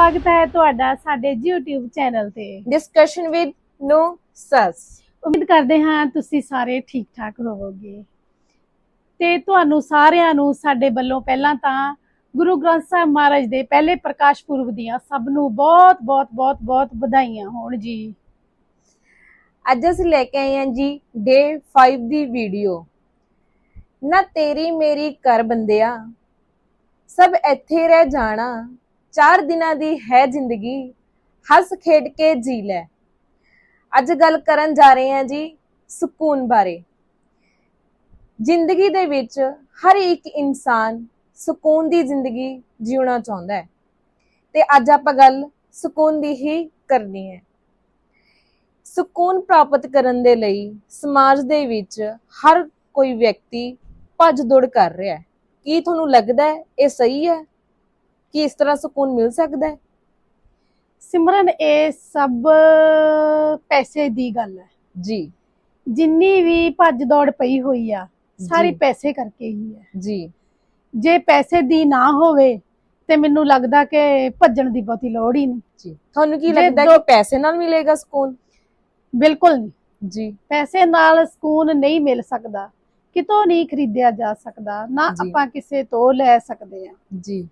ਸਵਾਗਤ ਹੈ ਤੁਹਾਡਾ ਸਾਡੇ YouTube ਚੈਨਲ ਤੇ। ਡਿਸਕਸ਼ਨ ਵਿਦ ਨੋ ਸਸ ਉਮੀਦ ਕਰਦੇ ਹਾਂ ਤੁਸੀਂ ਸਾਰੇ ਠੀਕ ਠਾਕ ਹੋਵੋਗੇ। ਤੇ ਤੁਹਾਨੂੰ ਸਾਰਿਆਂ ਨੂੰ ਸਾਡੇ ਵੱਲੋਂ ਪਹਿਲਾਂ ਤਾਂ ਗੁਰੂ ਗ੍ਰੰਥ ਸਾਹਿਬ ਮਹਾਰਾਜ ਦੇ ਪਹਿਲੇ ਪ੍ਰਕਾਸ਼ ਪੁਰਬ ਦੀਆਂ ਸਭ ਨੂੰ ਬਹੁਤ ਬਹੁਤ ਬਹੁਤ ਬਹੁਤ ਵਧਾਈਆਂ ਹੋਣ ਜੀ। ਅੱਜ ਅਸੀਂ ਲੈ ਕੇ ਆਏ ਹਾਂ ਜੀ ਡੇ 5 ਦੀ ਵੀਡੀਓ ਨਾ ਤੇਰੀ ਮੇਰੀ ਕਰ ਬੰਦਿਆ ਸਭ ਇੱਥੇ ਰਹਿ ਜਾਣਾ। ਚਾਰ ਦਿਨਾਂ ਦੀ ਹੈ ਜ਼ਿੰਦਗੀ, ਹੱਸ ਖੇਡ ਕੇ ਜੀ ਲੈ। ਅੱਜ ਗੱਲ ਕਰਨ ਜਾ ਰਹੇ ਹਾਂ ਜੀ ਸਕੂਨ ਬਾਰੇ। ਜ਼ਿੰਦਗੀ ਦੇ ਵਿੱਚ ਹਰ ਇੱਕ ਇਨਸਾਨ ਸਕੂਨ ਦੀ ਜ਼ਿੰਦਗੀ ਜਿਉਣਾ ਚਾਹੁੰਦਾ ਹੈ। ਤੇ ਅੱਜ ਆਪਾਂ ਗੱਲ ਸਕੂਨ ਦੀ ਹੀ ਕਰਨੀ ਹੈ। ਸਕੂਨ ਪ੍ਰਾਪਤ ਕਰਨ ਦੇ ਲਈ ਸਮਾਜ ਦੇ ਵਿੱਚ ਹਰ ਕੋਈ ਵਿਅਕਤੀ ਭੱਜ ਦੌੜ ਕਰ ਰਿਹਾ ਹੈ। ਕੀ ਤੁਹਾਨੂੰ ਲੱਗਦਾ ਹੈ ਇਹ ਸਹੀ ਹੈ? ਕਿ ਇਸ ਤਰ੍ਹਾਂ ਸਕੂਨ ਮਿਲ ਸਕਦਾ ਹੈ? ਸਿਮਰਨ ਇਹ ਸਭ ਪੈਸੇ ਦੀ ਗੱਲ ਹੈ। ਜੀ। ਜਿੰਨੀ ਵੀ ਭੱਜ ਦੌੜ ਪਈ ਹੋਈ ਆ ਸਾਰੀ। ਪੈਸੇ ਕਰਕੇ ਹੀ ਹੈ। ਜੀ। ਜੇ ਪੈਸੇ ਦੀ ਨਾ ਹੋਵੇ ਤੇ ਮੈਨੂੰ ਲੱਗਦਾ ਕਿ ਭੱਜਣ ਦੀ ਬਹੁਤੀ ਲੋੜ ਹੀ ਨਹੀਂ। ਜੀ। ਤੁਹਾਨੂੰ ਕੀ ਲੱਗਦਾ ਕਿ ਪੈਸੇ ਨਾਲ ਮਿਲੇਗਾ ਸਕੂਨ? ਬਿਲਕੁਲ ਨਹੀਂ। ਜੀ। ਪੈਸੇ ਨਾਲ ਸਕੂਨ ਨਹੀਂ ਮਿਲ ਸਕਦਾ। ਕਿਤੋਂ ਨਹੀਂ ਖਰੀਦਿਆ ਜਾ ਸਕਦਾ ਨਾ। ਆਪਾਂ ਕਿਸੇ ਤੋਂ ਲੈ ਸਕਦੇ ਆ ਜੀ।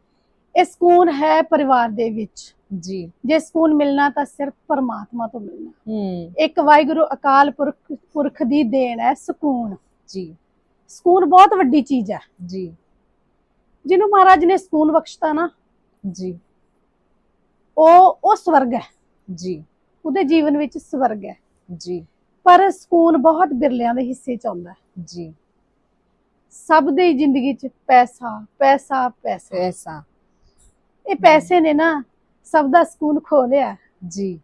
ਇਹ ਸਕੂਨ ਹੈ ਪਰਿਵਾਰ ਦੇ ਵਿੱਚ। ਜੀ। ਜੇ ਸਕੂਨ ਮਿਲਣਾ ਤਾਂ ਸਿਰਫ ਪਰਮਾਤਮਾ ਤੋਂ ਮਿਲਣਾ। ਹੂੰ। ਇੱਕ ਵਾਹਿਗੁਰੂ ਅਕਾਲ ਪੁਰਖ ਪੁਰਖ ਦੀ ਦੇਣ ਹੈ ਸਕੂਨ। ਜੀ। ਸਕੂਨ ਬਹੁਤ ਵੱਡੀ ਚੀਜ਼ ਹੈ। ਜੀ। ਜਿਹਨੂੰ ਮਹਾਰਾਜ ਨੇ ਸਕੂਨ ਬਖਸ਼ਤਾ ਨਾ ਜੀ। ਉਹ ਉਹ ਸਵਰਗ ਹੈ। ਜੀ। ਉਹਦੇ ਜੀਵਨ ਵਿੱਚ ਸਵਰਗ ਹੈ। ਜੀ। ਪਰ ਸਕੂਨ ਬਹੁਤ ਬਿਰਲਿਆਂ ਦੇ ਹਿੱਸੇ ਚ ਆਉਂਦਾ ਹੈ। ਜੀ। ਸਭ ਦੀ ਜ਼ਿੰਦਗੀ ਚ ਪੈਸਾ ਪੈਸਾ ਪੈਸਾ। ਐਸਾ ਇਹ ਪੈਸੇ ਨੇ ਨਾ ਸਭ ਦਾ ਸਕੂਨ ਖੋ ਲਿਆ। ਜੀ।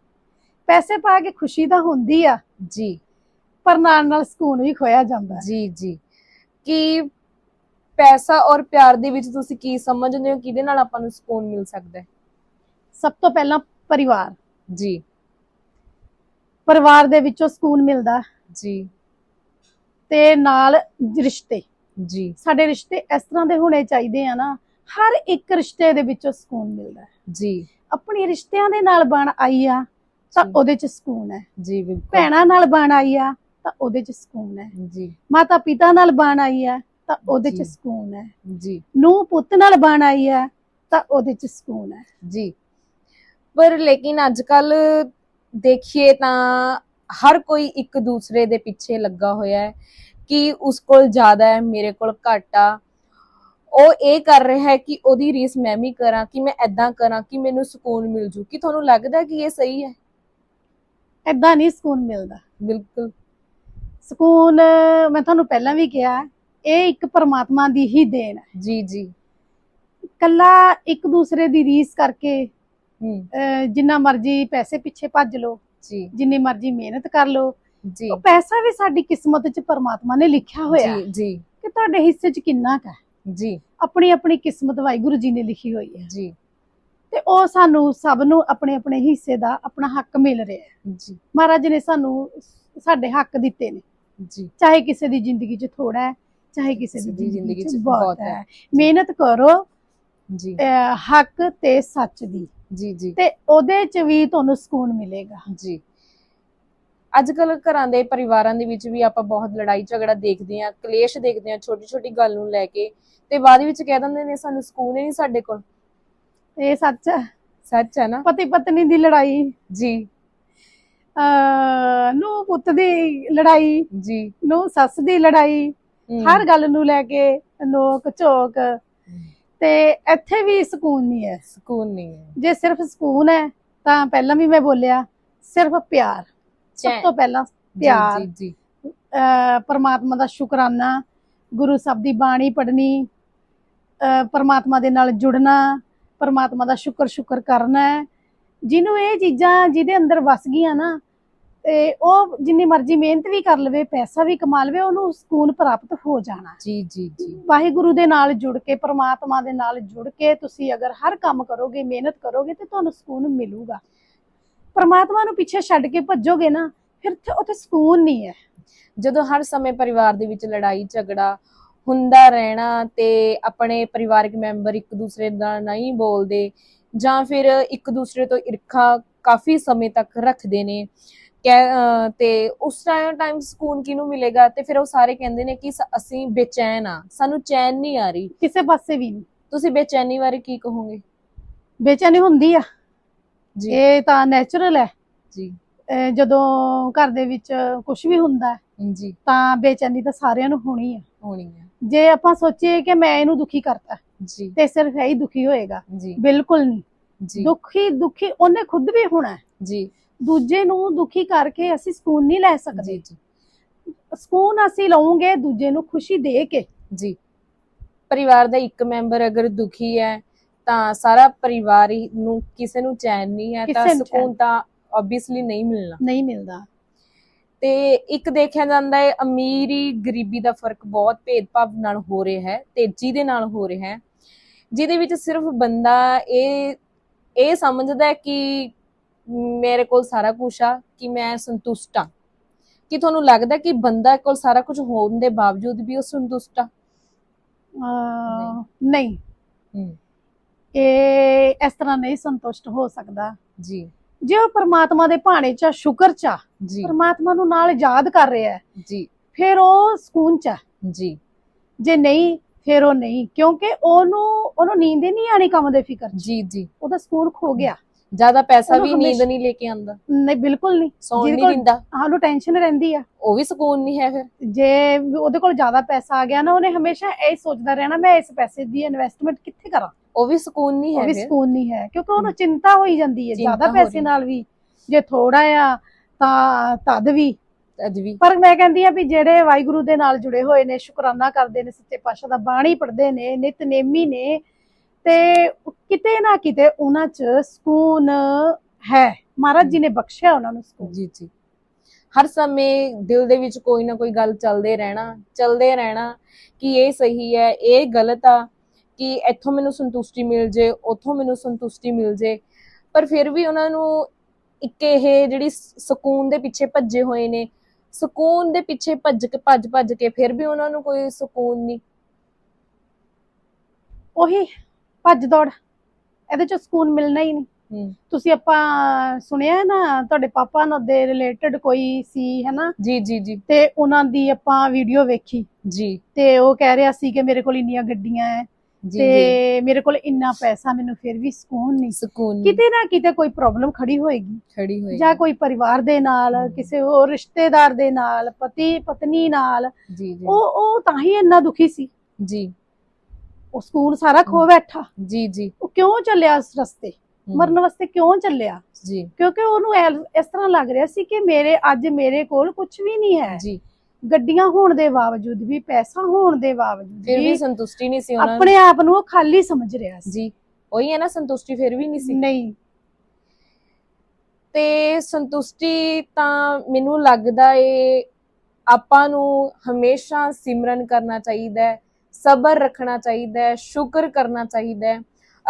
ਪੈਸੇ ਪਾ ਕੇ ਖੁਸ਼ੀ ਤਾਂ ਹੁੰਦੀ ਆ। ਜੀ। ਪਰ ਨਾਲ ਨਾਲ ਸਕੂਨ ਵੀ ਖੋਇਆ ਜਾਂਦਾ। ਜੀ ਜੀ। ਕੀ ਪੈਸਾ ਔਰ ਪਿਆਰ ਦੇ ਵਿੱਚ ਤੁਸੀਂ ਕੀ ਸਮਝਦੇ ਹੋ? ਕਿਹਦੇ ਨਾਲ ਆਪਾਂ ਨੂੰ ਸਕੂਨ ਮਿਲ ਸਕਦਾ ਹੈ? ਸਭ ਤੋਂ ਪਹਿਲਾਂ ਪਰਿਵਾਰ। ਜੀ। ਪਰਿਵਾਰ ਦੇ ਵਿੱਚੋਂ ਸਕੂਨ ਮਿਲਦਾ। ਜੀ। ਤੇ ਨਾਲ ਰਿਸ਼ਤੇ। ਜੀ। ਸਾਡੇ ਰਿਸ਼ਤੇ ਇਸ ਤਰ੍ਹਾਂ ਦੇ ਹੋਣੇ ਚਾਹੀਦੇ ਆ ਨਾ ਹਰ ਇੱਕ ਰਿਸ਼ਤੇ ਦੇ ਵਿੱਚੋਂ ਸਕੂਨ ਮਿਲਦਾ ਹੈ। ਜੀ। ਆਪਣੀ ਰਿਸ਼ਤਿਆਂ ਦੇ ਨਾਲ ਬਣ ਆਈ ਆ ਤਾਂ। ਉਹਦੇ ਚ ਸਕੂਨ ਹੈ। ਜੀ ਬਿਲਕੁਲ। ਭੈਣਾਂ ਨਾਲ ਬਣ ਆਈ ਆ ਤਾਂ ਉਹਦੇ ਚ ਸਕੂਨ ਹੈ। ਜੀ। ਮਾਤਾ ਪਿਤਾ ਨਾਲ ਬਣ ਆਈ ਆ ਤਾਂ ਉਹਦੇ ਚ। ਸਕੂਨ ਹੈ। ਜੀ। ਨੂੰ ਪੁੱਤ ਨਾਲ ਬਣ ਆਈ ਆ ਤਾਂ ਉਹਦੇ ਚ ਸਕੂਨ ਹੈ। ਜੀ। ਪਰ ਲੇਕਿਨ ਅੱਜ ਕੱਲ ਦੇਖੀਏ ਤਾਂ ਹਰ ਕੋਈ ਇੱਕ ਦੂਸਰੇ ਦੇ ਪਿੱਛੇ ਲੱਗਾ ਹੋਇਆ ਹੈ ਕਿ ਉਸ ਕੋਲ ਜ਼ਿਆਦਾ ਹੈ ਮੇਰੇ ਕੋਲ ਘੱਟ ਆ ਉਹ ਇਹ ਕਰ ਰਿਹਾ ਹੈ ਕਿ ਉਹਦੀ ਰੀਸ ਮੈਂ ਵੀ ਕਰਾਂ ਕਿ ਮੈਂ ਐਦਾਂ ਕਰਾਂ ਕਿ ਮੈਨੂੰ ਸਕੂਨ ਮਿਲ ਜੂ। ਕਿ ਤੁਹਾਨੂੰ ਲੱਗਦਾ ਕਿ ਇਹ ਸਹੀ ਹੈ? ਐਦਾਂ ਨਹੀਂ ਸਕੂਨ ਮਿਲਦਾ। ਬਿਲਕੁਲ। ਸਕੂਨ ਮੈਂ ਤੁਹਾਨੂੰ ਪਹਿਲਾਂ ਵੀ ਕਿਹਾ ਇਹ ਇੱਕ ਪਰਮਾਤਮਾ ਦੀ ਹੀ ਦੇਣ ਹੈ। ਜੀ ਜੀ। ਕੱਲਾ ਇੱਕ ਦੂਸਰੇ ਦੀ ਰੀਸ ਕਰਕੇ ਜਿੰਨਾ ਮਰਜ਼ੀ ਪੈਸੇ ਪਿੱਛੇ ਭੱਜ ਲਓ ਜੀ। ਜਿੰਨੀ ਮਰਜ਼ੀ ਮਿਹਨਤ ਕਰ ਲਓ ਜੀ। ਉਹ ਪੈਸਾ ਵੀ ਸਾਡੀ ਕਿਸਮਤ 'ਚ ਪਰਮਾਤਮਾ ਨੇ ਲਿਖਿਆ ਹੋਇਆ ਜੀ ਜੀ। ਕਿ ਤੁਹਾਡੇ ਹਿੱਸੇ 'ਚ ਕਿੰਨਾ ਕੁ ਹੈ। ਜੀ। ਆਪਣੀ ਆਪਣੀ ਕਿਸਮਤ ਵਾਹਿਗੁਰੂ ਜੀ ਨੇ ਲਿਖੀ ਹੋਈ ਹੈ। ਜੀ। ਤੇ ਉਹ ਸਾਨੂੰ ਸਭ ਨੂੰ ਆਪਣੇ ਆਪਣੇ ਹਿੱਸੇ ਦਾ ਆਪਣਾ ਹੱਕ ਮਿਲ ਰਿਹਾ ਹੈ। ਜੀ। ਮਹਾਰਾਜ ਨੇ ਸਾਨੂੰ ਸਾਡੇ ਹੱਕ ਦਿੱਤੇ ਨੇ। ਜੀ। ਚਾਹੇ ਕਿਸੇ ਦੀ ਜ਼ਿੰਦਗੀ 'ਚ ਥੋੜਾ ਹੈ ਚਾਹੇ ਕਿਸੇ ਦੀ ਜ਼ਿੰਦਗੀ 'ਚ ਬਹੁਤ ਹੈ। ਮਿਹਨਤ ਕਰੋ ਜੀ। ਹੱਕ ਤੇ ਸੱਚ ਦੀ। ਜੀ ਜੀ। ਤੇ ਉਹਦੇ 'ਚ ਵੀ ਤੁਹਾਨੂੰ ਸਕੂਨ ਮਿਲੇਗਾ। ਜੀ। ਅੱਜ ਕੱਲ ਘਰਾਂ ਦੇ ਪਰਿਵਾਰਾਂ ਦੇ ਵਿੱਚ ਵੀ ਆਪਾਂ ਬਹੁਤ ਲੜਾਈ ਝਗੜਾ ਦੇਖਦੇ ਹਾਂ ਕਲੇਸ਼ ਦੇਖਦੇ ਹਾਂ ਛੋਟੀ ਛੋਟੀ ਗੱਲ ਨੂੰ ਲੈ ਕੇ ਤੇ ਬਾਅਦ ਵਿੱਚ ਕਹਿ ਦਿੰਦੇ ਨੇ ਸਾਨੂੰ ਸਕੂਨ ਹੀ ਨਹੀਂ ਸਾਡੇ ਕੋਲ। ਇਹ ਸੱਚ ਹੈ। ਸੱਚ ਹੈ ਨਾ? ਪਤੀ ਪਤਨੀ ਦੀ ਲੜਾਈ। ਜੀ। ਅਹ ਨੂੰ ਪੁੱਤ ਦੀ ਲੜਾਈ ਜੀ। ਨੂੰ ਸੱਸ ਦੀ ਲੜਾਈ ਹਰ ਗੱਲ ਨੂੰ ਲੈ ਕੇ ਨੋਕ ਝੋਕ ਤੇ ਇੱਥੇ ਵੀ ਸਕੂਨ ਨਹੀਂ ਹੈ। ਸਕੂਨ ਨਹੀਂ ਹੈ। ਜੇ ਸਿਰਫ ਸਕੂਨ ਹੈ ਤਾਂ ਪਹਿਲਾਂ ਵੀ ਮੈਂ ਬੋਲਿਆ ਸਿਰਫ ਪਿਆਰ। ਸਭ। ਤੋਂ ਪਹਿਲਾਂ ਪਿਆਰ ਜੀ ਜੀ ਪਰਮਾਤਮਾ ਦਾ ਸ਼ੁਕਰਾਨਾ ਗੁਰੂ ਸਾਹਿਬ ਦੀ ਬਾਣੀ ਪੜ੍ਹਨੀ ਪਰਮਾਤਮਾ ਦੇ ਨਾਲ ਜੁੜਨਾ ਪਰਮਾਤਮਾ ਦਾ ਸ਼ੁਕਰ ਸ਼ੁਕਰ ਕਰਨਾ ਜਿਹਨੂੰ ਇਹ ਚੀਜ਼ਾਂ ਜਿਹਦੇ ਅੰਦਰ ਵਸ ਗਈਆਂ ਨਾ ਤੇ ਉਹ ਜਿੰਨੀ ਮਰਜ਼ੀ ਮਿਹਨਤ ਵੀ ਕਰ ਲਵੇ ਪੈਸਾ ਵੀ ਕਮਾ ਲਵੇ ਉਹਨੂੰ ਸਕੂਨ ਪ੍ਰਾਪਤ ਹੋ ਜਾਣਾ। ਜੀ ਜੀ ਜੀ। ਵਾਹਿਗੁਰੂ ਦੇ ਨਾਲ ਜੁੜ ਕੇ ਪਰਮਾਤਮਾ ਦੇ ਨਾਲ ਜੁੜ ਕੇ ਤੁਸੀਂ ਅਗਰ ਹਰ ਕੰਮ ਕਰੋਗੇ ਮਿਹਨਤ ਕਰੋਗੇ ਤੇ ਤੁਹਾਨੂੰ ਸਕੂਨ ਮਿਲੂਗਾ। ਪਰਮਾਤਮਾ ਨੂੰ ਪਿੱਛੇ ਛੱਡ ਕੇ ਭੱਜੋਗੇ ਨਾ, ਫਿਰ ਉੱਥੇ- ਸਕੂਨ ਨਹੀਂ ਹੈ। ਜਦੋਂ ਹਰ ਸਮੇਂ ਪਰਿਵਾਰ ਦੇ ਵਿੱਚ ਲੜਾਈ, ਝਗੜਾ ਹੁੰਦਾ ਰਹਿਣਾ ਤੇ ਆਪਣੇ ਪਰਿਵਾਰਕ ਮੈਂਬਰ ਇੱਕ ਦੂਸਰੇ ਨਾਲ ਨਹੀਂ ਬੋਲਦੇ ਜਾਂ ਫਿਰ ਇੱਕ ਦੂਸਰੇ ਤੋਂ ਈਰਖਾ ਕਾਫੀ ਸਮੇਂ ਤੱਕ ਰੱਖਦੇ ਨੇ ਤੇ ਉਸ ਟਾਈਮ ਟਾਈਮ ਸਕੂਨ ਕਿਹਨੂੰ ਮਿਲੇਗਾ? ਤੇ ਫਿਰ ਉਹ ਸਾਰੇ ਕਹਿੰਦੇ ਨੇ ਕਿ ਅਸੀਂ ਬੇਚੈਨ ਆ ਸਾਨੂੰ ਚੈਨ ਨਹੀਂ ਆ ਰਹੀ। ਕਿਸੇ ਪਾਸੇ ਵੀ ਨਹੀਂ। ਤੁਸੀਂ ਬੇਚੈਨੀ ਬਾਰੇ ਕੀ ਕਹੋਗੇ? ਬੇਚੈਨੀ ਹੁੰਦੀ ਆ। ਇਹ ਤਾਂ ਨੈਚੁਰਲ ਹੈ। ਜੀ। ਜਦੋਂ ਘਰ ਦੇ ਵਿੱਚ ਕੁਝ ਵੀ ਹੁੰਦਾ ਹੈ ਜੀ। ਤਾਂ ਬੇਚੈਨੀ ਤਾਂ ਸਾਰਿਆਂ ਨੂੰ ਹੋਣੀ ਆ। ਹੋਣੀ ਹੈ ਜੇ ਆਪਾਂ ਸੋਚੀਏ ਕਿ ਮੈਂ ਇਹਨੂੰ ਦੁਖੀ ਕਰਤਾ ਜੀ। ਤੇ ਸਿਰਫ ਇਹ ਹੀ ਦੁਖੀ ਹੋਏਗਾ। ਜੀ। ਬਿਲਕੁਲ ਨਹੀਂ। ਜੀ। ਦੁਖੀ ਦੁਖੀ ਉਹਨੇ ਖੁਦ ਵੀ ਹੋਣਾ ਹੈ। ਜੀ। ਦੂਜੇ ਨੂੰ ਦੁਖੀ ਕਰਕੇ ਅਸੀਂ ਸਕੂਨ ਨਹੀਂ ਲੈ ਸਕਦੇ। ਜੀ। ਸਕੂਨ ਅਸੀਂ ਲਵਾਂਗੇ ਦੂਜੇ ਨੂੰ ਖੁਸ਼ੀ ਦੇ ਕੇ। ਜੀ। ਪਰਿਵਾਰ ਦਾ ਇੱਕ ਮੈਂਬਰ ਅਗਰ ਦੁਖੀ ਹੈ ਤਾਂ ਸਾਰਾ ਪਰਿਵਾਰ ਹੀ ਨੂੰ ਕਿਸੇ ਨੂੰ ਚੈਨ ਨਹੀਂ ਹੈ ਤਾਂ ਕਿਸੇ ਨੂੰ ਸਕੂਨ ਤਾਂ ਆਬਵੀਅਸਲੀ ਨਹੀਂ ਮਿਲਣਾ। ਨਹੀਂ ਮਿਲਦਾ। ਤੇ ਇੱਕ ਦੇਖਿਆ ਜਾਂਦਾ ਹੈ ਅਮੀਰੀ ਗਰੀਬੀ ਦਾ ਫ਼ਰਕ ਬਹੁਤ ਭੇਦਭਾਵ ਨਾਲ ਹੋ ਰਿਹਾ ਹੈ ਤੇਜ਼ੀ ਦੇ ਨਾਲ ਹੋ ਰਿਹਾ ਹੈ। ਜਿਹਦੇ ਵਿੱਚ ਸਿਰਫ ਬੰਦਾ ਇਹ ਇਹ ਸਮਝਦਾ ਹੈ ਕਿ ਮੇਰੇ ਕੋਲ ਸਾਰਾ ਕੁਝ ਆ ਕਿ ਮੈਂ ਸੰਤੁਸ਼ਟ ਆ ਕਿ ਤੁਹਾਨੂੰ ਲੱਗਦਾ ਕਿ ਬੰਦਾ ਕੋਲ ਸਾਰਾ ਕੁਝ ਹੋਣ ਦੇ ਬਾਵਜੂਦ ਵੀ ਉਹ ਸੰਤੁਸ਼ਟ ਆ? ਅਹ ਨਹੀਂ। ਹੂੰ। ਇਹ ਇਸ ਤਰ੍ਹਾਂ ਨਹੀਂ ਸੰਤੁਸ਼ਟ ਹੋ ਸਕਦਾ। ਜੀ। ਜੇ ਉਹ ਪਰਮਾਤਮਾ ਦੇ ਭਾਣੇ ਚ ਸ਼ੁਕਰ ਚ ਜੀ। ਪਰਮਾਤਮਾ ਨੂੰ ਨਾਲ ਯਾਦ ਕਰ ਰਿਹਾ ਹੈ, ਜੀ। ਫਿਰ ਉਹ ਸਕੂਨ ਚ। ਜੀ। ਜੇ ਨਹੀਂ ਫਿਰ ਉਹ ਨਹੀਂ ਕਿਉਂਕਿ ਉਹਨੂੰ ਉਹਨੂੰ ਨੀਂਦ ਹੀ ਨਹੀਂ ਆਣੀ ਕੰਮ ਦੇ ਫਿਕਰ ਜੀ ਜੀ। ਉਹਦਾ ਸਕੂਨ ਖੋ ਗਿਆ। ਜ਼ਿਆਦਾ ਪੈਸਾ ਵੀ ਨੀਂਦ ਨਹੀਂ ਲੈ ਕੇ ਆਉਂਦਾ। ਨਹੀਂ ਬਿਲਕੁਲ ਨਹੀਂ। ਸੌਣ ਨਹੀਂ ਦਿੰਦਾ। ਸਾਨੂੰ ਟੈਨਸ਼ਨ ਰਹਿੰਦੀ ਆ। ਉਹ ਵੀ ਸਕੂਨ ਨਹੀਂ ਹੈ ਫਿਰ। ਜੇ ਉਹਦੇ ਕੋਲ ਜ਼ਿਆਦਾ ਪੈਸਾ ਆ ਗਿਆ ਨਾ ਉਹਨੇ ਹਮੇਸ਼ਾ ਇਹ ਸੋਚਦਾ ਰਹਿਣਾ ਮੈਂ ਇਸ ਪੈਸੇ ਦੀ ਇਨਵੈਸਟਮੈਂਟ ਕਿੱਥੇ ਕਰਾਂ? ਉਹ ਵੀ ਸਕੂਨ ਨਹੀਂ ਉਹ ਵੀ ਸਕੂਨ ਨਹੀਂ ਹੈ ਕਿਉਂਕਿ ਉਹਨੂੰ ਚਿੰਤਾ ਹੋਈ ਜਾਂਦੀ ਹੈ ਚਿੰਤਾ ਜ਼ਿਆਦਾ ਹੋ ਪੈਸੇ ਰਹੀ। ਨਾਲ ਵੀ। ਜੇ ਥੋੜਾ ਆ ਤਾਂ ਤਦ ਵੀ। ਅੱਜ ਵੀ। ਪਰ ਮੈਂ ਕਹਿੰਦੀ ਆ ਵੀ ਜਿਹੜੇ ਵਾਹਿਗੁਰੂ ਦੇ ਨਾਲ ਜੁੜੇ ਹੋਏ ਨੇ ਸ਼ੁਕਰਾਨਾ ਕਰਦੇ ਨੇ ਸੱਚੇ ਪਾਤਸ਼ਾਹ ਦਾ ਬਾਣੀ ਪੜ੍ਹਦੇ ਨੇ ਨਿਤਨੇਮੀ ਨੇ ਤੇ ਕਿਤੇ ਨਾ ਕਿਤੇ ਉਹਨਾਂ 'ਚ ਸਕੂਨ ਹੈ। ਮਹਾਰਾਜ ਜੀ ਨੇ ਬਖਸ਼ਿਆ ਉਹਨਾਂ ਨੂੰ ਸਕੂਨ। ਜੀ ਜੀ। ਹਰ ਸਮੇਂ ਦਿਲ ਦੇ ਵਿੱਚ ਕੋਈ ਨਾ ਕੋਈ ਗੱਲ ਚੱਲਦੇ ਰਹਿਣਾ ਚੱਲਦੇ ਰਹਿਣਾ ਕਿ ਇਹ ਸਹੀ ਹੈ ਇਹ ਗਲਤ ਆ। ਕਿ ਇੱਥੋਂ ਮੈਨੂੰ ਸੰਤੁਸ਼ਟੀ ਮਿਲ ਜੇ ਉੱਥੋਂ ਮੈਨੂੰ ਸੰਤੁਸ਼ਟੀ ਮਿਲ ਜੇ। ਪਰ ਫਿਰ ਵੀ ਉਹਨਾਂ ਨੂੰ ਇੱਕ ਇਹ ਜਿਹੜੀ ਸਕੂਨ ਦੇ ਪਿੱਛੇ ਭੱਜੇ ਹੋਏ ਨੇ। ਸਕੂਨ ਦੇ ਪਿੱਛੇ ਭੱਜ ਕੇ ਭੱਜ ਭੱਜ ਕੇ ਫਿਰ ਵੀ ਉਹਨਾਂ ਨੂੰ ਕੋਈ ਸਕੂਨ ਨਹੀਂ। ਉਹੀ ਭੱਜ ਦੌੜ। ਇਹਦੇ 'ਚ ਸਕੂਨ ਮਿਲਣਾ ਹੀ ਨਹੀਂ। ਤੁਸੀਂ ਆਪਾਂ ਸੁਣਿਆ ਨਾ ਤੁਹਾਡੇ ਪਾਪਾ ਨਾਲ ਦੇ ਰਿਲੇਟਡ ਕੋਈ ਸੀ ਹੈਨਾ ਜੀ ਜੀ ਜੀ। ਤੇ ਉਹਨਾਂ ਦੀ ਆਪਾਂ ਵੀਡੀਓ ਵੇਖੀ। ਜੀ। ਤੇ ਉਹ ਕਹਿ ਰਿਹਾ ਸੀ ਕਿ ਮੇਰੇ ਕੋਲ ਇੰਨੀਆਂ ਗੱਡੀਆਂ ਐ। ਤੇ ਮੇਰੇ ਕੋਲ ਇੰਨਾ ਪੈਸਾ ਮੈਨੂੰ ਫਿਰ ਵੀ ਸਕੂਨ ਨਹੀਂ। ਸਕੂਨ ਨਹੀਂ। ਕਿਤੇ ਨਾ ਕਿਤੇ ਕੋਈ ਪ੍ਰੋਬਲਮ ਖੜੀ ਹੋਏਗੀ। ਖੜੀ ਹੋਈ ਜਾਂ ਕੋਈ ਪਰਿਵਾਰ ਦੇ ਨਾਲ। ਕਿਸੇ ਹੋਰ ਰਿਸ਼ਤੇਦਾਰ ਦੇ ਨਾਲ ਪਤੀ ਪਤਨੀ ਨਾਲ ਜੀ ਜੀ। ਉਹ ਉਹ ਤਾਂ ਹੀ ਇੰਨਾ ਦੁਖੀ ਸੀ। ਜੀ। ਉਹ ਸਕੂਨ ਸਾਰਾ ਖੋ ਬੈਠਾ। ਜੀ ਜੀ। ਉਹ ਕਿਉਂ ਚੱਲਿਆ ਇਸ ਰਸਤੇ? ਮਰਨ ਵਾਸਤੇ ਕਿਉਂ ਚੱਲਿਆ? ਜੀ। ਕਿਉਂਕਿ ਉਹਨੂੰ ਇਸ ਤਰ੍ਹਾਂ ਲੱਗ ਰਿਹਾ ਸੀ ਕਿ ਮੇਰੇ ਅੱਜ ਮੇਰੇ ਕੋਲ ਕੁਝ ਵੀ ਨਹੀਂ ਹੈ। ਜੀ। ਗੱਡੀਆਂ ਹੋਣ ਦੇ ਬਾਵਜੂਦ ਵੀ ਪੈਸਾ ਹੋਣ ਦੇ ਬਾਵਜੂਦ ਫਿਰ ਵੀ ਵੀ ਸੰਤੁਸ਼ਟੀ ਨਹੀਂ ਸੀ ਉਹਨਾਂ ਨੂੰ। ਆਪਣੇ ਆਪ ਨੂੰ ਉਹ ਖਾਲੀ ਸਮਝ ਰਿਹਾ ਸੀ। ਜੀ ਉਹੀ ਹੈ ਨਾ ਸੰਤੁਸ਼ਟੀ ਫਿਰ ਵੀ ਨਹੀਂ ਸੀ। ਨਹੀਂ। ਤੇ ਸੰਤੁਸ਼ਟੀ ਤਾਂ ਮੈਨੂੰ ਲੱਗਦਾ ਏ ਆਪਾਂ ਨੂੰ ਹਮੇਸ਼ਾ ਸਿਮਰਨ ਕਰਨਾ ਚਾਹੀਦਾ ਹੈ ਸਬਰ ਰੱਖਣਾ ਚਾਹੀਦਾ ਹੈ ਸ਼ੁਕਰ ਕਰਨਾ ਚਾਹੀਦਾ ਹੈ।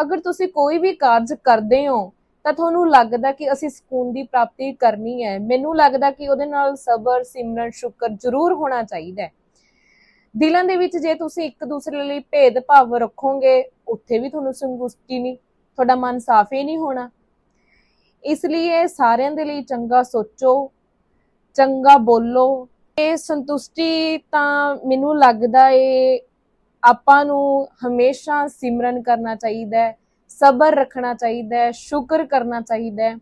ਅਗਰ ਤੁਸੀਂ ਕੋਈ ਵੀ ਕਾਰਜ ਕਰਦੇ ਹੋ ਤਾਂ ਤੁਹਾਨੂੰ ਲੱਗਦਾ ਕਿ ਅਸੀਂ ਸਕੂਨ ਦੀ ਪ੍ਰਾਪਤੀ ਕਰਨੀ ਹੈ? ਮੈਨੂੰ ਲੱਗਦਾ ਕਿ ਉਹਦੇ ਨਾਲ ਸਬਰ, ਸਿਮਰਨ, ਸ਼ੁਕਰ ਜ਼ਰੂਰ ਹੋਣਾ ਚਾਹੀਦਾ ਹੈ। ਦਿਲਾਂ ਦੇ ਵਿੱਚ ਜੇ ਤੁਸੀਂ ਇੱਕ ਦੂਸਰੇ ਲਈ ਭੇਦਭਾਵ ਰੱਖੋਗੇ, ਉੱਥੇ ਵੀ ਤੁਹਾਨੂੰ ਸੰਤੁਸ਼ਟੀ ਨਹੀਂ, ਤੁਹਾਡਾ ਮਨ ਸਾਫ਼ ਹੀ ਨਹੀਂ ਹੋਣਾ। ਇਸ ਲਈ ਇਹ ਸਾਰਿਆਂ ਦੇ ਲਈ ਚੰਗਾ ਸੋਚੋ, ਚੰਗਾ ਬੋਲੋ। ਇਹ ਸੰਤੁਸ਼ਟੀ ਤਾਂ ਮੈਨੂੰ ਲੱਗਦਾ ਏ ਆਪਾਂ ਨੂੰ ਹਮੇਸ਼ਾ ਸਿਮਰਨ ਕਰਨਾ ਚਾਹੀਦਾ ਹੈ। ਸਬਰ ਰੱਖਣਾ ਚਾਹੀਦਾ ਹੈ, ਸ਼ੁਕਰ ਕਰਨਾ ਚਾਹੀਦਾ ਹੈ।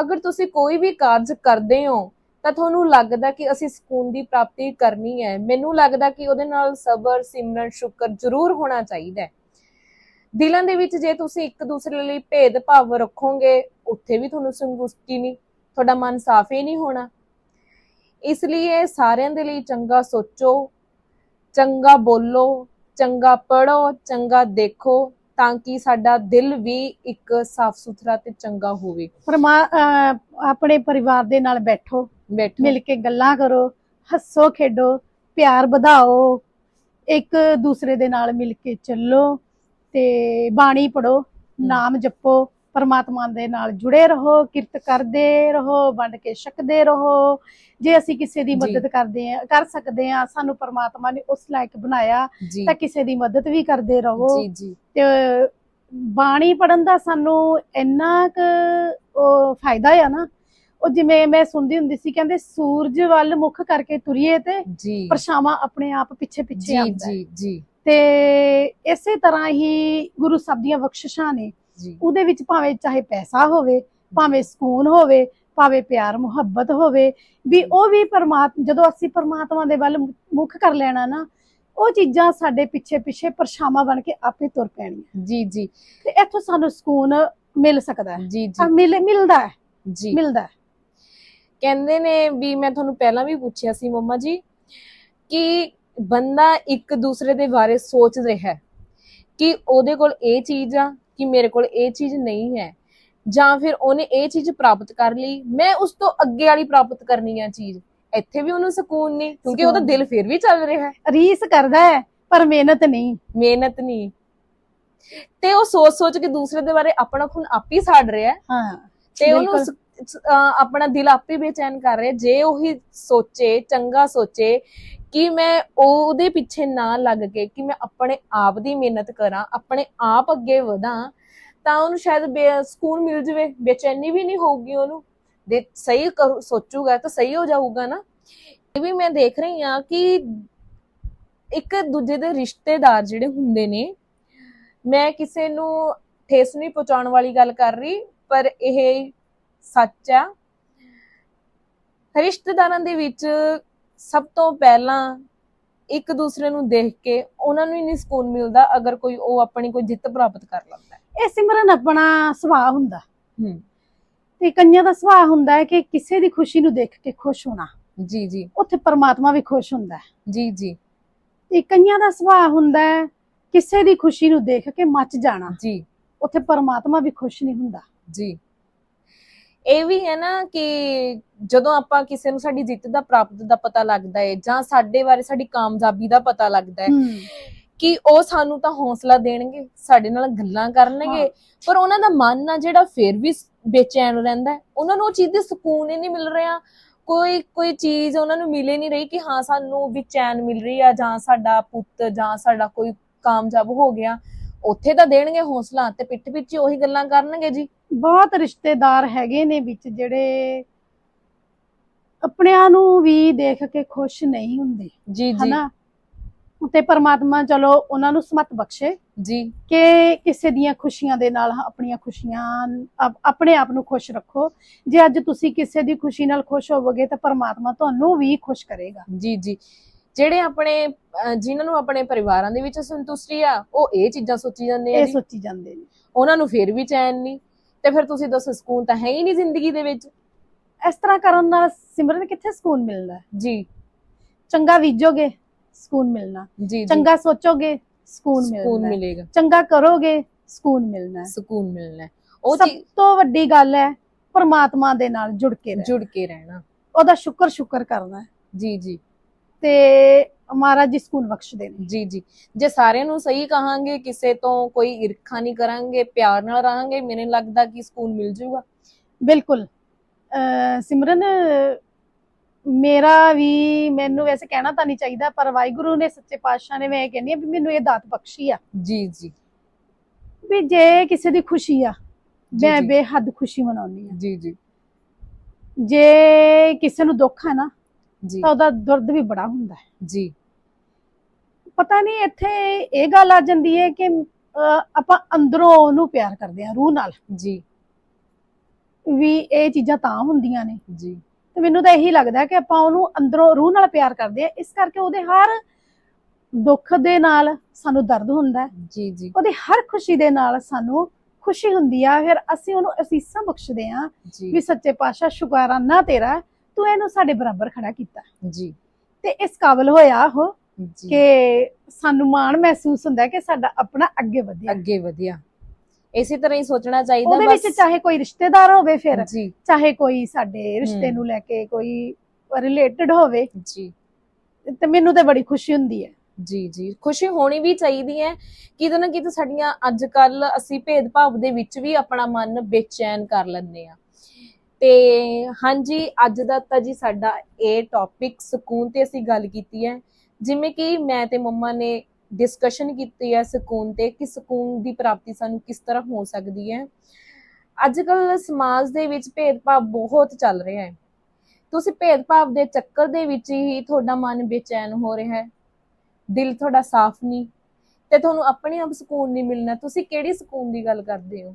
ਅਗਰ ਤੁਸੀਂ ਕੋਈ ਵੀ ਕਾਰਜ ਕਰਦੇ ਹੋ, ਤਾਂ ਤੁਹਾਨੂੰ ਲੱਗਦਾ ਕਿ ਅਸੀਂ ਸਕੂਨ ਦੀ ਪ੍ਰਾਪਤੀ ਕਰਨੀ ਹੈ। ਮੈਨੂੰ ਲੱਗਦਾ ਕਿ ਉਹਦੇ ਨਾਲ ਸਬਰ, ਸਿਮਰਨ, ਸ਼ੁਕਰ ਜ਼ਰੂਰ ਹੋਣਾ ਚਾਹੀਦਾ ਹੈ। ਦਿਲਾਂ ਦੇ ਵਿੱਚ ਜੇ ਤੁਸੀਂ ਇੱਕ ਦੂਸਰੇ ਲਈ ਭੇਦਭਾਵ ਰੱਖੋਗੇ, ਉੱਥੇ ਵੀ ਤੁਹਾਨੂੰ ਸੰਤੁਸ਼ਟੀ ਨਹੀਂ, ਤੁਹਾਡਾ ਮਨ ਸਾਫ਼ ਹੀ ਨਹੀਂ ਹੋਣਾ। ਇਸ ਲਈ ਸਾਰਿਆਂ ਦੇ ਲਈ ਚੰਗਾ ਸੋਚੋ, ਚੰਗਾ ਬੋਲੋ, ਚੰਗਾ ਪੜੋ ਚੰਗਾ ਦੇਖੋ ਤਾਂ ਕਿ ਸਾਡਾ ਦਿਲ ਵੀ ਇੱਕ ਸਾਫ਼ ਸੁਥਰਾ ਤੇ ਚੰਗਾ ਹੋਵੇ। ਪਰਮਾ ਆਪਣੇ ਪਰਿਵਾਰ ਦੇ ਨਾਲ ਬੈਠੋ ਬੈਠੋ। ਮਿਲ ਕੇ ਗੱਲਾਂ ਕਰੋ ਹੱਸੋ ਖੇਡੋ ਪਿਆਰ ਵਧਾਓ ਇੱਕ ਦੂਸਰੇ ਦੇ ਨਾਲ ਮਿਲ ਕੇ ਚੱਲੋ ਤੇ ਬਾਣੀ ਪੜੋ ਨਾਮ ਜਪੋ ਪਰਮਾਤਮਾ ਦੇ ਨਾਲ ਜੁੜੇ ਰਹੋ ਕਿਰਤ ਕਰਦੇ ਰਹੋ ਵੰਡ ਕੇ ਛਕਦੇ ਰਹੋ। ਜੇ ਅਸੀਂ ਕਿਸੇ ਦੀ। ਮਦਦ ਕਰਦੇ ਆ ਕਰ ਸਕਦੇ ਆ ਸਾਨੂੰ ਪਰਮਾਤਮਾ ਨੇ ਉਸ ਲਾਇਕ ਬਣਾਇਆ ਤਾਂ ਕਿਸੇ ਦੀ ਮਦਦ ਵੀ ਕਰਦੇ ਰਹੋ। ਤੇ ਬਾਣੀ ਪੜਨ ਦਾ ਸਾਨੂੰ ਇੰਨਾ ਕੁ ਫਾਇਦਾ ਆ ਨਾ। ਉਹ ਜਿਵੇਂ ਮੈਂ ਸੁਣਦੀ ਹੁੰਦੀ ਸੀ ਕਹਿੰਦੇ ਸੂਰਜ ਵੱਲ ਮੁੱਖ ਕਰਕੇ ਤੁਰੀਏ ਤੇ ਪਰਛਾਵਾਂ ਆਪਣੇ ਆਪ ਪਿੱਛੇ ਪਿੱਛੇ ਆਉਂਦਾ। ਹੈ। ਜੀ ਜੀ। ਤੇ ਇਸੇ ਤਰ੍ਹਾਂ ਹੀ ਗੁਰੂ ਸਾਹਿਬ ਦੀਆਂ ਬਖਸ਼ਿਸ਼ਾਂ ਨੇ। ਉਹਦੇ ਵਿੱਚ ਭਾਵੇਂ ਚਾਹੇ ਪੈਸਾ ਹੋਵੇ ਭਾਵੇਂ ਸਕੂਨ ਹੋਵੇ ਭਾਵੇਂ ਪਿਆਰ ਮੁਹੱਬਤ ਹੋਵੇ ਵੀ ਉਹ ਵੀ ਪਰਮਾਤਮਾ ਜਦੋਂ ਅਸੀਂ ਪਰਮਾਤਮਾ ਦੇ ਵੱਲ ਮੁੱਖ ਕਰ ਲੈਣਾ ਨਾ ਉਹ ਚੀਜ਼ਾਂ ਸਾਡੇ ਪਿੱਛੇ ਪਿੱਛੇ ਪਰਛਾਵਾਂ ਬਣ ਕੇ ਆਪੇ ਤੁਰ ਪੈਣੀਆਂ। ਜੀ ਜੀ। ਤੇ ਇੱਥੋਂ ਸਾਨੂੰ ਸਕੂਨ ਮਿਲ ਸਕਦਾ ਹੈ। ਜੀ ਜੀ। ਮਿਲ ਮਿਲਦਾ ਹੈ। ਜੀ। ਮਿਲਦਾ ਹੈ। ਕਹਿੰਦੇ ਨੇ ਵੀ ਮੈਂ ਤੁਹਾਨੂੰ ਪਹਿਲਾਂ ਵੀ ਪੁੱਛਿਆ ਸੀ ਮੰਮਾ ਜੀ ਕਿ ਬੰਦਾ ਇੱਕ ਦੂਸਰੇ ਦੇ ਬਾਰੇ ਸੋਚ ਰਿਹਾ ਹੈ ਕਿ ਉਹਦੇ ਕੋਲ ਇਹ ਚੀਜ਼ ਆ ਕਿ ਮੇਰੇ ਕੋਲ ਇਹ ਚੀਜ਼ ਨਹੀਂ ਹੈ। ਜਾਂ ਫਿਰ ਉਹਨੇ ਇਹ ਚੀਜ਼ ਪ੍ਰਾਪਤ ਕਰ ਲਈ। ਮੈਂ ਉਸ ਤੋਂ ਅੱਗੇ ਵਾਲੀ ਪ੍ਰਾਪਤ ਕਰਨੀ ਆ ਚੀਜ਼। ਇੱਥੇ ਵੀ ਉਹਨੂੰ ਸਕੂਨ ਨਹੀਂ ਕਿਉਂਕਿ ਉਹਦਾ ਦਿਲ ਫਿਰ ਵੀ ਚੱਲ ਰਿਹਾ ਹੈ। ਰੀਸ ਕਰਦਾ ਹੈ ਪਰ ਮਿਹਨਤ ਨਹੀਂ। ਮਿਹਨਤ ਨਹੀਂ। ਤੇ ਉਹ ਸੋਚ ਸੋਚ ਕੇ ਦੂਸਰੇ ਦੇ ਬਾਰੇ ਆਪਣਾ ਖੂਨ ਆਪ ਹੀ ਸਾੜ ਰਿਹਾ ਹੈ। ਹਾਂ ਤੇ ਉਹਨੂੰ ਆਪਣਾ ਦਿਲ ਆਪੇ ਬੇਚੈਨ ਕਰ ਰਿਹਾ, ਜੇ ਉਹੀ ਸੋਚੇ, ਚੰਗਾ ਸੋਚੇ ਕਿ ਮੈਂ ਉਹਦੇ ਪਿੱਛੇ ਨਾ ਲੱਗ ਕੇ, ਕਿ ਮੈਂ ਆਪਣੇ ਆਪ ਦੀ ਮਿਹਨਤ ਕਰਾਂ, ਆਪਣੇ ਆਪ ਅੱਗੇ ਵਧਾਂ, ਤਾਂ ਉਹਨੂੰ ਸ਼ਾਇਦ ਸਕੂਨ ਮਿਲ ਜਵੇ, ਬੇਚੈਨੀ ਵੀ ਨਹੀਂ ਹੋਊਗੀ ਉਹਨੂੰ। ਦੇ, ਸਹੀ ਕਰੂ- ਸੋਚੂਗਾ ਤਾਂ ਸਹੀ ਹੋ ਜਾਊਗਾ ਨਾ। ਇਹ ਵੀ ਮੈਂ ਦੇਖ ਰਹੀ ਹਾਂ ਕਿ ਇੱਕ ਦੂਜੇ ਦੇ ਰਿਸ਼ਤੇਦਾਰ ਜਿਹੜੇ ਹੁੰਦੇ ਨੇ, ਮੈਂ ਕਿਸੇ ਨੂੰ ਠੇਸ ਨਹੀਂ ਪਹੁੰਚਾਉਣ ਵਾਲੀ ਗੱਲ ਕਰ ਰਹੀ, ਪਰ ਇਹ ਸੱਚ ਆ। ਰਿਸ਼ਤੇਦਾਰਾਂ ਦੇ ਵਿੱਚ ਸਭ ਤੋਂ ਪਹਿਲਾਂ ਇੱਕ ਦੂਸਰੇ ਨੂੰ ਦੇਖ ਕੇ ਉਹਨਾਂ ਨੂੰ ਹੀ ਨਹੀਂ ਸਕੂਨ ਮਿਲਦਾ ਅਗਰ ਕੋਈ ਉਹ ਆਪਣੀ ਕੋਈ ਜਿੱਤ ਪ੍ਰਾਪਤ ਕਰ ਲੈਂਦਾ ਇਹ ਸਿਮਰਨ ਆਪਣਾ ਸੁਭਾਅ ਹੁੰਦਾ। ਹੂੰ। ਤੇ ਕਈਆਂ ਦਾ ਸੁਭਾਅ ਹੁੰਦਾ ਹੈ ਕਿ ਕਿਸੇ ਦੀ ਖੁਸ਼ੀ ਨੂੰ ਦੇਖ ਕੇ ਖੁਸ਼ ਹੋਣਾ। ਜੀ ਜੀ। ਉੱਥੇ ਪਰਮਾਤਮਾ ਵੀ ਖੁਸ਼ ਹੁੰਦਾ ਹੈ। ਜੀ ਜੀ। ਤੇ ਕਈਆਂ ਦਾ ਸੁਭਾਅ ਹੁੰਦਾ ਹੈ ਕਿਸੇ ਦੀ ਖੁਸ਼ੀ ਨੂੰ ਦੇਖ ਕੇ ਮੱਚ ਜਾਣਾ। ਜੀ। ਉੱਥੇ ਪਰਮਾਤਮਾ ਵੀ ਖੁਸ਼ ਨਹੀਂ ਹੁੰਦਾ। ਜੀ। ਇਹ ਵੀ ਹੈ ਨਾ ਕਿ ਜਦੋਂ ਆਪਾਂ ਕਿਸੇ ਨੂੰ ਸਾਡੀ ਜਿੱਤ ਦਾ ਪ੍ਰਾਪਤ ਦਾ ਪਤਾ ਲੱਗਦਾ ਹੈ ਜਾਂ ਸਾਡੇ ਬਾਰੇ ਸਾਡੀ ਕਾਮਯਾਬੀ ਦਾ ਪਤਾ ਲੱਗਦਾ ਹੈ ਕਿ ਉਹ ਸਾਨੂੰ ਤਾਂ ਹੌਸਲਾ ਦੇਣਗੇ ਸਾਡੇ ਨਾਲ ਗੱਲਾਂ ਕਰਨਗੇ। ਪਰ ਉਹਨਾਂ ਦਾ ਮਨ ਆ ਜਿਹੜਾ ਫਿਰ ਵੀ ਬੇਚੈਨ ਰਹਿੰਦਾ ਹੈ। ਉਹਨਾਂ ਨੂੰ ਉਹ ਚੀਜ਼ ਦੀ ਸਕੂਨ ਹੀ ਨਹੀਂ ਮਿਲ ਰਿਹਾ। ਕੋਈ ਕੋਈ ਚੀਜ਼ ਉਹਨਾਂ ਨੂੰ ਮਿਲੇ ਨਹੀਂ ਰਹੀ ਕਿ ਹਾਂ ਸਾਨੂੰ ਵੀ ਚੈਨ ਮਿਲ ਰਹੀ ਆ ਜਾਂ ਸਾਡਾ ਪੁੱਤ ਜਾਂ ਸਾਡਾ ਕੋਈ ਕਾਮਯਾਬ ਹੋ ਗਿਆ। ਉੱਥੇ ਤਾਂ ਦੇਣਗੇ ਹੌਸਲਾ ਤੇ ਪਿੱਠ ਪਿੱਛੇ ਉਹੀ ਗੱਲਾਂ ਕਰਨਗੇ ਜੀ। ਬਹੁਤ ਰਿਸ਼ਤੇਦਾਰ ਹੈਗੇ ਨੇ ਵਿੱਚ ਜਿਹੜੇ ਆਪਣਿਆਂ ਨੂੰ ਵੀ ਦੇਖ ਕੇ ਖੁਸ਼ ਨਹੀਂ ਹੁੰਦੇ ਜੀ ਜੀ। ਹਨਾ? ਤੇ ਪਰਮਾਤਮਾ ਚਲੋ ਉਹਨਾਂ ਨੂੰ ਸਮਤ ਬਖਸ਼ੇ ਜੀ। ਕਿ ਕਿਸੇ ਦੀਆਂ ਖੁਸ਼ੀਆਂ ਦੇ ਨਾਲ ਆਪਣੀਆਂ ਖੁਸ਼ੀਆਂ ਆਪ- ਆਪਣੇ ਆਪ ਨੂੰ ਖੁਸ਼ ਰੱਖੋ। ਜੇ ਅੱਜ ਤੁਸੀਂ ਕਿਸੇ ਦੀ ਖੁਸ਼ੀ ਨਾਲ ਖੁਸ਼ ਹੋਵੋਗੇ ਤਾਂ ਪਰਮਾਤਮਾ ਤੁਹਾਨੂੰ ਵੀ ਖੁਸ਼ ਕਰੇਗਾ। ਜੀ ਜੀ। ਜਿਹੜੇ ਆਪਣੇ ਅਹ, ਜਿਨ੍ਹਾਂ ਨੂੰ ਆਪਣੇ ਪਰਿਵਾਰਾਂ ਦੇ ਵਿੱਚ ਸੰਤੁਸ਼ਟੀ ਆ ਉਹ ਇਹ ਚੀਜ਼ਾਂ ਸੋਚੀ ਜਾਂਦੇ ਆ ਇਹ ਜੀ। ਸੋਚੀ ਜਾਂਦੇ ਨੇ। ਉਹਨਾਂ ਨੂੰ ਫਿਰ ਵੀ ਚੈਨ ਨਹੀਂ। ਤੇ ਫਿਰ ਤੁਸੀਂ ਦੱਸੋ ਸਕੂਨ ਤਾਂ ਹੈ ਹੀ ਨਹੀਂ ਜ਼ਿੰਦਗੀ ਦੇ ਵਿੱਚ। ਇਸ ਤਰ੍ਹਾਂ ਕਰਨ ਨਾਲ ਸਿਮਰਨ ਕਿੱਥੇ ਸਕੂਨ ਮਿਲਦਾ? ਜੀ। ਚੰਗਾ ਬੀਜੋਗੇ ਸਕੂਨ ਮਿਲਣਾ। ਜੀ ਚੰਗਾ ਸੋਚੋਗੇ ਸਕੂਨ ਸਕੂਨ ਮਿਲਣਾ। ਹੈ। ਮਿਲੇਗਾ। ਚੰਗਾ ਕਰੋਗੇ ਸਕੂਨ ਮਿਲਣਾ। ਸਕੂਨ ਮਿਲਣਾ। ਉਹ ਸਭ ਤੋਂ ਵੱਡੀ ਗੱਲ ਹੈ ਪਰਮਾਤਮਾ ਦੇ ਨਾਲ ਜੁੜ ਕੇ ਰਹਿਣਾ। ਜੁੜ ਕੇ ਰਹਿਣਾ। ਉਹਦਾ ਸ਼ੁਕਰ ਸ਼ੁਕਰ ਕਰਨਾ। ਜੀ ਜੀ। ਤੇ ਮਹਾਰਾਜ ਜੀ ਸਕੂਨ ਬਖਸ਼ਦੇ ਨੇ। ਜੀ ਜੀ। ਜੇ ਸਾਰਿਆਂ ਨੂੰ ਸਹੀ ਕਹਾਂਗੇ ਕਿਸੇ ਤੋਂ ਕੋਈ ਈਰਖਾ ਨਹੀਂ ਕਰਾਂਗੇ ਪਿਆਰ ਨਾਲ ਰਹਾਂਗੇ ਮੈਨੂੰ ਲੱਗਦਾ ਕਿ ਸਕੂਨ ਮਿਲ ਜਾਊਗਾ ਬਿਲਕੁਲ। ਸਿਮਰਨ ਮੇਰਾ ਵੀ ਮੈਨੂੰ ਵੈਸੇ ਕਹਿਣਾ ਤਾਂ ਨਹੀਂ ਚਾਹੀਦਾ ਪਰ ਵਾਹਿਗੁਰੂ ਨੇ ਸੱਚੇ ਪਾਤਸ਼ਾਹ ਨੇ ਮੈਂ ਇਹ ਕਹਿੰਦੀ ਆ ਵੀ ਮੈਨੂੰ ਇਹ ਦਾਤ ਬਖਸ਼ੀ ਆ। ਜੀ ਜੀ। ਵੀ ਜੇ ਕਿਸੇ ਦੀ ਖੁਸ਼ੀ ਆ ਮੈਂ। ਬੇਹੱਦ ਖੁਸ਼ੀ ਮਨਾਉਣੀ ਆ ਜੀ ਜੀ। ਜੇ ਕਿਸੇ ਨੂੰ ਦੁੱਖ ਹੈ ਨਾ ਜੀ। ਤਾਂ ਉਹਦਾ ਦਰਦ ਵੀ ਬੜਾ ਹੁੰਦਾ ਹੈ। ਜੀ। ਪਤਾ ਨਹੀਂ ਇੱਥੇ ਇਹ ਗੱਲ ਆ ਜਾਂਦੀ ਹੈ ਕਿ ਆਪਾਂ ਅੰਦਰੋਂ ਉਹਨੂੰ ਪਿਆਰ ਕਰਦੇ ਆ ਰੂਹ ਨਾਲ। ਜੀ। ਵੀ ਇਹ ਚੀਜ਼ਾਂ ਤਾਂ ਹੁੰਦੀਆਂ ਨੇ। ਜੀ। ਤੇ ਮੈਨੂੰ ਤਾਂ ਇਹੀ ਲੱਗਦਾ ਕਿ ਆਪਾਂ ਉਹਨੂੰ ਅੰਦਰੋਂ ਰੂਹ ਨਾਲ ਪਿਆਰ ਕਰਦੇ ਆ ਇਸ ਕਰਕੇ ਉਹਦੇ ਹਰ ਦੁੱਖ ਦੇ ਨਾਲ ਸਾਨੂੰ ਦਰਦ ਹੁੰਦਾ ਹੈ। ਜੀ ਜੀ। ਉਹਦੀ ਹਰ ਖੁਸ਼ੀ ਦੇ ਨਾਲ ਸਾਨੂੰ ਖੁਸ਼ੀ ਹੁੰਦੀ ਆ। ਫਿਰ ਅਸੀਂ ਉਹਨੂੰ ਅਸੀਸਾਂ ਬਖਸ਼ਦੇ ਆ ਵੀ ਸੱਚੇ ਪਾਤਸ਼ਾਹ ਸ਼ੁਕਰਾਨਾ ਤੇਰਾ ਤੂੰ ਇਹਨੂੰ ਸਾਡੇ ਬਰਾਬਰ ਖੜਾ ਕੀਤਾ। ਜੀ। ਤੇ ਇਸ ਕਾਬਲ ਹੋਇਆ ਉਹ ਕਿ ਸਾਨੂੰ ਮਾਣ ਮਹਿਸੂਸ ਹੁੰਦਾ ਕਿ ਸਾਡਾ ਆਪਣਾ ਅੱਗੇ ਵਧਿਆ। ਅੱਗੇ ਵਧਿਆ। ਇਸੇ ਤਰ੍ਹਾਂ ਹੀ ਸੋਚਣਾ ਚਾਹੀਦਾ ਉਹਦੇ ਵਿੱਚ ਚਾਹੇ ਕੋਈ ਰਿਸ਼ਤੇਦਾਰ ਹੋਵੇ ਫਿਰ ਚਾਹੇ ਕੋਈ ਸਾਡੇ ਰਿਸ਼ਤੇ। ਨੂੰ ਲੈ ਕੇ ਕੋਈ ਰਿਲੇਟਡ ਹੋਵੇ। ਜੀ। ਤੇ ਮੈਨੂੰ ਤੇ ਬੜੀ ਖੁਸ਼ੀ ਹੁੰਦੀ ਹੈ। ਜੀ ਜੀ। ਖੁਸ਼ੀ ਹੋਣੀ ਵੀ ਚਾਹੀਦੀ ਹੈ। ਕਿਤੇ ਨਾ ਕਿਤੇ ਸਾਡੀਆਂ ਅੱਜ ਕੱਲ ਅਸੀਂ ਭੇਦਭਾਵ ਦੇ ਵਿੱਚ ਵੀ ਆਪਣਾ ਮਨ ਬੇਚੈਨ ਕਰ ਲੈਂਦੇ ਆ ਤੇ ਹਾਂਜੀ, ਅੱਜ ਦਾ ਤਾਂ ਜੀ ਸਾਡਾ ਇਹ ਟੌਪਿਕ ਸਕੂਨ ਤੇ ਅਸੀਂ ਗੱਲ ਕੀਤੀ ਹੈ। ਜਿਵੇਂ ਕਿ ਮੈਂ ਤੇ ਮੰਮਾ ਨੇ ਡਿਸਕਸ਼ਨ ਕੀਤੀ ਹੈ ਸਕੂਨ ਤੇ ਕਿ ਸਕੂਨ ਦੀ ਪ੍ਰਾਪਤੀ ਸਾਨੂੰ ਕਿਸ ਤਰ੍ਹਾਂ ਹੋ ਸਕਦੀ ਹੈ। ਅੱਜ ਕੱਲ ਸਮਾਜ ਦੇ ਵਿੱਚ ਭੇਦਭਾਵ ਬਹੁਤ ਚੱਲ ਰਿਹਾ ਹੈ। ਤੁਸੀਂ ਭੇਦਭਾਵ ਦੇ ਚੱਕਰ ਦੇ ਵਿੱਚ ਹੀ ਤੁਹਾਡਾ ਮਨ ਬੇਚੈਨ ਹੋ ਰਿਹਾ ਹੈ। ਦਿਲ ਤੁਹਾਡਾ ਸਾਫ਼ ਨਹੀਂ ਤੇ ਤੁਹਾਨੂੰ ਆਪਣੇ ਆਪ ਸਕੂਨ ਨਹੀਂ ਮਿਲਣਾ। ਤੁਸੀਂ ਕਿਹੜੀ ਸਕੂਨ ਦੀ ਗੱਲ ਕਰਦੇ ਹੋ?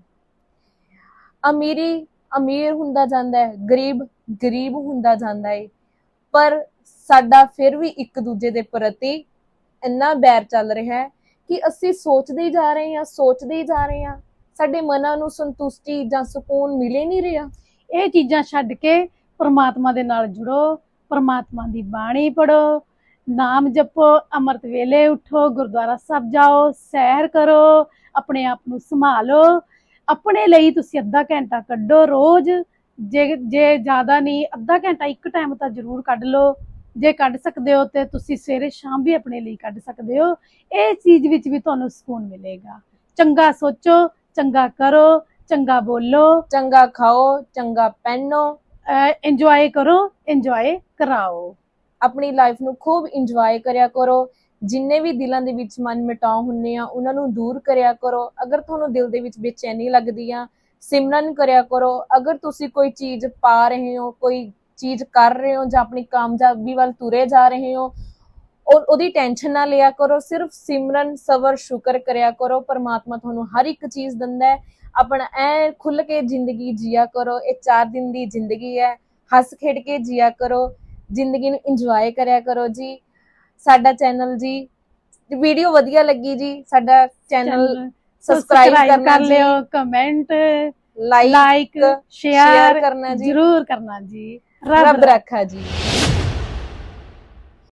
ਅਮੀਰੀ ਅਮੀਰ ਹੁੰਦਾ ਜਾਂਦਾ ਹੈ, ਗਰੀਬ ਗਰੀਬ ਹੁੰਦਾ ਜਾਂਦਾ ਹੈ। ਪਰ ਸਾਡਾ ਫਿਰ ਵੀ ਇੱਕ ਦੂਜੇ ਦੇ ਪ੍ਰਤੀ ਇੰਨਾ ਬੈਰ ਚੱਲ ਰਿਹਾ ਹੈ ਕਿ ਅਸੀਂ ਸੋਚਦੇ ਜਾ ਰਹੇ ਹਾਂ, ਸੋਚਦੇ ਜਾ ਰਹੇ ਹਾਂ। ਸਾਡੇ ਮਨਾਂ ਨੂੰ ਸੰਤੁਸ਼ਟੀ ਜਾਂ ਸਕੂਨ ਮਿਲੇ ਨਹੀਂ ਰਿਹਾ। ਇਹ ਚੀਜ਼ਾਂ ਛੱਡ ਕੇ ਪਰਮਾਤਮਾ ਦੇ ਨਾਲ ਜੁੜੋ, ਪਰਮਾਤਮਾ ਦੀ ਬਾਣੀ ਪੜੋ ਨਾਮ ਜਪੋ, ਅੰਮ੍ਰਿਤ ਵੇਲੇ ਉਠੋ, ਗੁਰਦੁਆਰਾ ਸਾਹਿਬ ਜਾਓ, ਸੈਰ ਕਰੋ, ਆਪਣੇ ਆਪ ਨੂੰ ਸੰਭਾਲੋ ਆਪਣੇ ਲਈ ਤੁਸੀਂ ਅੱਧਾ ਘੰਟਾ ਕੱਢੋ ਰੋਜ਼ ਜੇ ਜੇ ਜ਼ਿਆਦਾ ਨਹੀਂ ਅੱਧਾ ਘੰਟਾ ਇੱਕ ਟਾਈਮ ਤਾਂ ਜ਼ਰੂਰ ਕੱਢ ਲਓ। ਜੇ ਕੱਢ ਸਕਦੇ ਹੋ ਤੇ ਤੁਸੀਂ ਸਵੇਰੇ ਸ਼ਾਮ ਵੀ ਆਪਣੇ ਲਈ ਕੱਢ ਸਕਦੇ ਹੋ। ਇਹ ਚੀਜ਼ ਵਿੱਚ ਵੀ ਤੁਹਾਨੂੰ ਸਕੂਨ ਮਿਲੇਗਾ। ਚੰਗਾ ਸੋਚੋ ਚੰਗਾ ਕਰੋ ਚੰਗਾ ਬੋਲੋ। ਚੰਗਾ ਖਾਓ ਚੰਗਾ ਪਹਿਨੋ। ਇੰਜੋਏ ਕਰੋ ਇੰਜੋਏ ਕਰਾਓ। ਆਪਣੀ ਲਾਈਫ ਨੂੰ ਖੂਬ ਇੰਜੋਏ ਕਰਿਆ ਕਰੋ। ਜਿੰਨੇ ਵੀ ਦਿਲਾਂ ਦੇ ਵਿੱਚ ਮਨ ਮਿਟਾਉ ਹੁੰਨੇ ਆ, ਉਹਨਾਂ ਨੂੰ ਦੂਰ ਕਰਿਆ ਕਰੋ। ਅਗਰ ਤੁਹਾਨੂੰ ਦਿਲ ਦੇ ਵਿੱਚ ਬੇਚੈਨੀ ਲੱਗਦੀ ਆ, ਸਿਮਰਨ ਕਰਿਆ ਕਰੋ। ਅਗਰ ਤੁਸੀਂ ਕੋਈ ਚੀਜ਼ ਪਾ ਰਹੇ ਹੋ, ਕੋਈ ਚੀਜ਼ ਕਰ ਰਹੇ ਹੋ ਜਾਂ ਆਪਣੀ ਕਾਮਯਾਬੀ ਵੱਲ ਤੁਰੇ ਜਾ ਰਹੇ ਹੋ, ਉਹ, ਉਹਦੀ ਟੈਨਸ਼ਨ ਨਾ ਲਿਆ ਕਰੋ। ਸਿਰਫ ਸਿਮਰਨ, ਸਬਰ, ਸ਼ੁਕਰ ਕਰਿਆ ਕਰੋ। ਪਰਮਾਤਮਾ ਤੁਹਾਨੂੰ ਹਰ ਇੱਕ ਚੀਜ਼ ਦਿੰਦਾ ਹੈ। ਆਪਣਾ ਐ ਖੁੱਲ ਕੇ ਜ਼ਿੰਦਗੀ ਜੀਆ ਕਰੋ। ਇਹ 4 ਦਿਨ ਦੀ ਜ਼ਿੰਦਗੀ ਹੈ। ਹੱਸ ਖੇਡ ਕੇ ਜੀਆ ਕਰੋ। ਜ਼ਿੰਦਗੀ ਨੂੰ ਇੰਜੋਏ ਕਰਿਆ ਕਰੋ ਜੀ। ਸਾਡਾ ਚੈਨਲ ਜੀ ਵੀਡੀਓ ਵਧੀਆ ਲੱਗੀ ਜੀ ਸਾਡਾ ਚੈਨਲ ਸਬਸਕ੍ਰਾਈਬ ਕਰ ਲਿਓ ਕਮੈਂਟ ਲਾਈਕ ਸ਼ੇਅਰ ਕਰਨਾ ਜੀ। ਜ਼ਰੂਰ ਕਰਨਾ ਜੀ। ਰੱਬ ਰੱਖਾ ਜੀ।